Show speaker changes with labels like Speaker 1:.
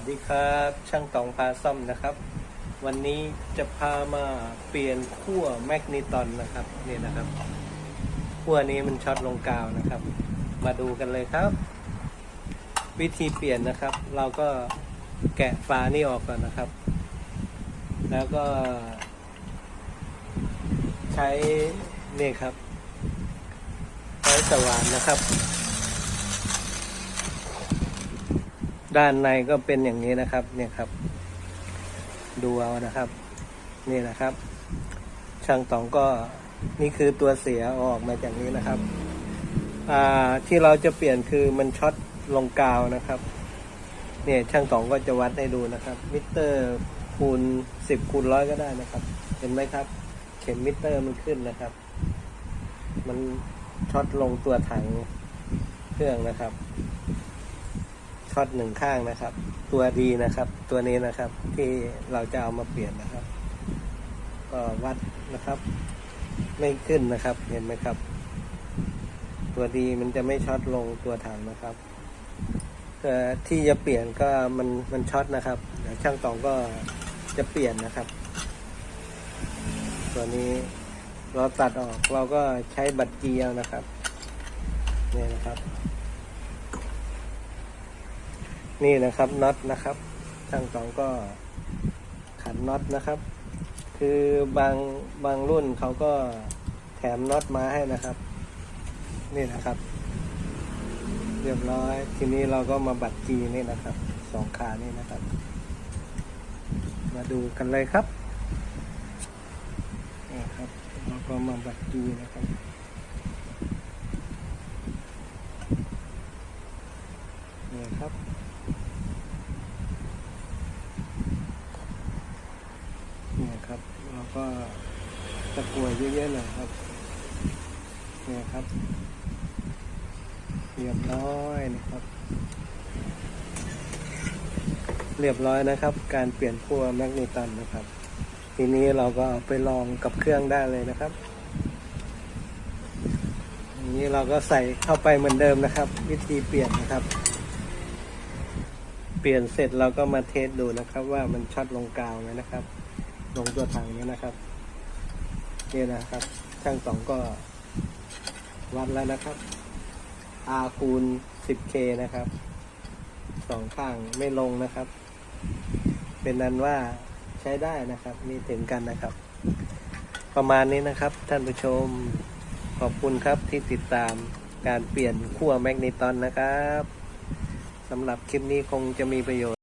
Speaker 1: สดีครับ ช่างตองพาซ่อมนะครับ วันนี้จะพามาเปลี่ยนขั้วแมกนีตอนนะครับนี่นะครับขั้วนี้มันช็อตลงกาวนะครับ มาดูกันเลยครับ วิธีเปลี่ยนนะครับ เราก็แกะฝานี่ออกก่อนนะครับ แล้วก็ ใช้นี่ครับ ใช้สว่านนะครับ ด้านในก็เป็นอย่างนี้นะครับ เนี่ยครับ ดูเอานะครับ นี่นะครับ ช่างตองก็นี่คือตัวเสียออกมาจากนี้นะครับ อ่าที่เราจะเปลี่ยนคือมันช็อตลงกาวนะครับ เนี่ยช่างตองก็จะวัดให้ดูนะครับ มิเตอร์คูณสิบคูณร้อยก็ได้นะครับ เห็นไหมครับ เข็มมิเตอร์มันขึ้นนะครับ มันช็อตลงตัวถังเครื่องนะครับ อตหนึ่งข้างนะครับ ตัวดีนะครับ ตัวนี้นะครับที่เราจะเอามาเปลี่ยนนะครับ ก็วัดนะครับ ไม่ขึ้นนะครับ เห็นไหมครับ ตัวดีมันจะไม่ช็อตลงตัวถังนะครับแต่ที่จะเปลี่ยนก็มันมันช็อตนะครับเดี๋ยวช่างตองก็จะเปลี่ยนนะครับ ตัวนี้เราตัดออกเราก็ใช้บัตรเกียวนะครับนี่นะครับ นี่นะครับน็อตนะครับช่างสองก็ขันน็อตนะครับ คือบางบางรุ่นเขาก็แถมน็อตมาให้นะครับ นี่นะครับ เรียบร้อย ทีนี้เราก็มาบัดกีนี่นะครับสองขานี่นะครับ มาดูกันเลยครับนี่ครับเราก็มาบัดกีนะครับนี่ครับ เนี่ย ครับเราก็ตะกรวยเยอะๆหน่อยครับเนี่ยครับเรียบร้อยนะครับ เรียบร้อยนะครับ การเปลี่ยนขั้วแมกนีตันนะครับ ทีนี้เราก็เอาไปลองกับเครื่องได้เลยนะครับนี้เราก็ใส่เข้าไปเหมือนเดิมนะครับ วิธีเปลี่ยนนะครับ เปลี่ยนเสร็จเราก็มาเทสดูนะครับ ว่ามันช็อตลงกาวไหมนะครับ ลงตัวถังนี้นะครับนี่นะครับ ช่างสองก็วัดแล้วนะครับ R คูณ 10K นะครับสองข้างไม่ลงนะครับ เป็นนั้นว่าใช้ได้นะครับ มีถึงกันนะครับ ประมาณนี้นะครับท่านผู้ชมขอบคุณครับที่ติดตามการเปลี่ยนขั้วแมกนีตอนนะครับสำหรับคลิปนี้คงจะมีประโยชน์